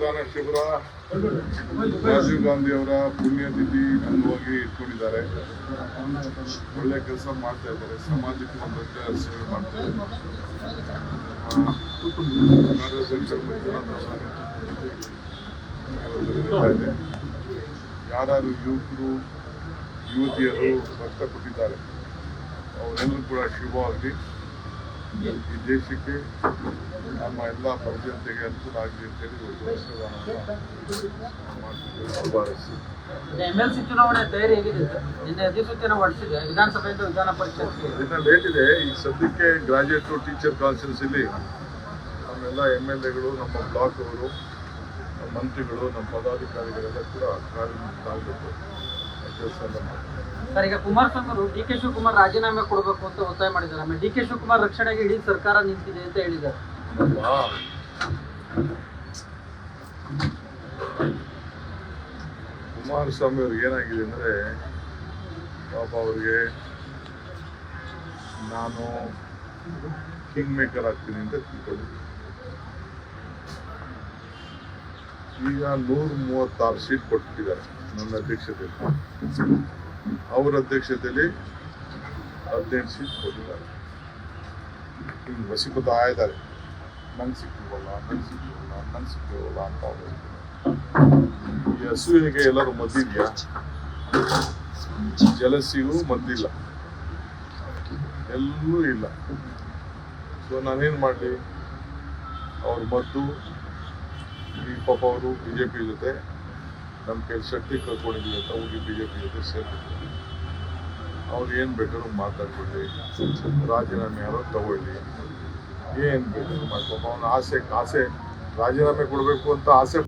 ರಕ್ತದಾನ ಶಿಬಿರ ರಾಜೀವ್ ಗಾಂಧಿ ಅವರ ಪುಣ್ಯತಿಥಿ ಅಂಗವಾಗಿ ಇಟ್ಕೊಂಡಿದ್ದಾರೆ. ಒಳ್ಳೆ ಕೆಲಸ ಮಾಡ್ತಾ ಇದ್ದಾರೆ. ಸಮಾಜಕ್ಕೆ ಸೇವೆ ಮಾಡ್ತಾ ಇದ್ದಾರೆ. ಯಾರು ಯುವಕರು, ಯುವತಿಯರು ರಕ್ತ ಕೊಟ್ಟಿದ್ದಾರೆ. ಅವರೆಲ್ಲರೂ ಕೂಡ ಶುಭವಾಗಲಿ ಈ ದೇಶಕ್ಕೆ ನಮ್ಮ ಎಲ್ಲ ಪ್ರಜೆಗೆ ಅನುಕೂಲ ಆಗಲಿ ಅಂತೇಳಿ ಒಂದು ರಕ್ತದಾನವನ್ನು ಮಾಡ್ತಿದ್ದೇವೆ ಶುಭಾರೈಸಿ ಎಂ ಎಲ್ ಸಿ ಚುನಾವಣೆ ತಯಾರಿ ಹೇಗಿದೆ ಸರ್? ನಿನ್ನೆ ಅಧಿಸೂಚನೆ ಹೊರಡಿಸಿದೆ ವಿಧಾನಸಭೆಯಿಂದ ವಿಧಾನ ಪರಿಷತ್ಗೆ ಇನ್ನು ಲೇಟ್ ಇದೆ ಈಗ ಸದ್ಯಕ್ಕೆ ಗ್ರಾಜುಯೇಟ್ ಟೀಚರ್ ಕಾನ್ಫರೆನ್ಸಲ್ಲಿ ನಮ್ಮೆಲ್ಲ ಎಂ ಎಲ್ ಎಗಳು ನಮ್ಮ ಬ್ಲಾಕ್ ಅವರು ನಮ್ಮ ಮಂತ್ರಿಗಳು ನಮ್ಮ ಪದಾಧಿಕಾರಿಗಳೆಲ್ಲ ಕೂಡ ಕಾರ್ಯನಿರತರಾಗಬೇಕು ಸರ್, ಈಗ ಕುಮಾರಸ್ವಾಮಿ ಅವರು ಡಿ ಕೆ ಶಿವಕುಮಾರ್ ರಾಜೀನಾಮೆ ಕೊಡಬೇಕು ಅಂತ ಒತ್ತಾಯ ಮಾಡಿದ್ದಾರೆ. ಆಮೇಲೆ ಡಿ ಕೆ ಶಿವಕುಮಾರ್ ರಕ್ಷಣೆಗೆ ಇಡೀ ಸರ್ಕಾರ ನಿಂತಿದೆ ಅಂತ ಹೇಳಿದ್ದಾರೆ? ಕುಮಾರಸ್ವಾಮಿ ಅವ್ರಿಗೆ ಏನಾಗಿದೆ ಅಂದ್ರೆ, ಪಾಪ ಅವ್ರಿಗೆ ನಾನು ಕಿಂಗ್ ಮೇಕರ್ ಆಗ್ತೀನಿ ಅಂತ ತಿಳ್ಕೊಳ್ಳಿ ಈಗ ನೂರ ಮೂವತ್ತಾರು ಸೀಟ್ ಕೊಟ್ಟಿದ್ದಾರೆ ನನ್ನ ಅಧ್ಯಕ್ಷತೆಯಲ್ಲಿ. ಅವರ ಅಧ್ಯಕ್ಷತೆಯಲ್ಲಿ ಹದಿನೆಂಟು ಸೀಟ್ ಕೊಟ್ಟಿದ್ದಾರೆ. ಹಿಂಗೆ ವಸಿಪತ ಇದ್ದಾರೆ ನಂಗೆ ಸಿಕ್ಕಿವಲ್ಲ ನಂಗೆ ಸಿಕ್ಕಿವಲ್ಲ ನಂಗೆ ಸಿಕ್ಕಿವಲ್ಲ ಅಂತ ಅವರು ಈ ಹಸುವಿನಿಗೆ ಎಲ್ಲರೂ ಮದ್ದಿದೆಯಾ? ಜಲಸಿಗೂ ಮದ್ದಿಲ್ಲ. ಎಲ್ಲೂ ಇಲ್ಲ. ಸೊ ನಾನೇನು ಮಾಡಲಿ? ಅವ್ರ ಮದ್ದು ಪಾಪ ಅವರು ಬಿ ಜೆ ಪಿ ಜೊತೆ ನಮ್ಮ ಕೈಲಿ ಶಕ್ತಿ ಕಳ್ಕೊಂಡಿದ್ದೀವಿ ಅಂತ ಹೋಗಿ ಬಿ ಜೆ ಪಿ ಜೊತೆ ಸೇರ್ಬಿಟ್ಟು ಅವ್ರು ಏನು ಬೇಕಾದ್ರೂ ಮಾತಾಡ್ಕೊಳ್ಳಿ ರಾಜೀನಾಮೆ ಯಾರೋ ತಗೊಳ್ಳಿ. ಏನು ಬೇಕಾದ್ರೂ ಮಾಡ್ಕೊಪ್ಪ ಅವನ ಆಸೆ ಆಸೆ ರಾಜೀನಾಮೆ ಕೊಡಬೇಕು ಅಂತ ಆಸೆ